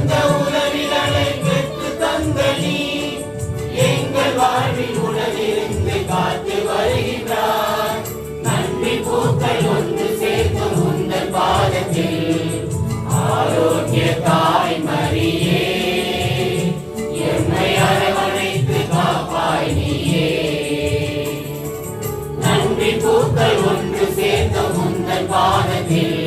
எண்ணிறந்த உதவிகளை பெற்று தந்த நீ எங்கள் வாழ்வில் உடனிருந்து காத்து வருகின்றார் நன்றி பூக்கள் ஒன்று சேர்த்து பாதத்தில். ஆரோக்கிய தாய் மரியே எம்மை அரவணைத்து காப்பாய் நீயே. நன்றி பூக்கள் ஒன்று பாதத்தில்.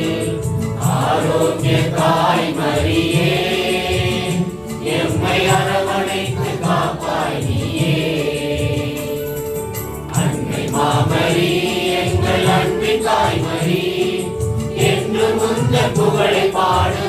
புகழை பாடு.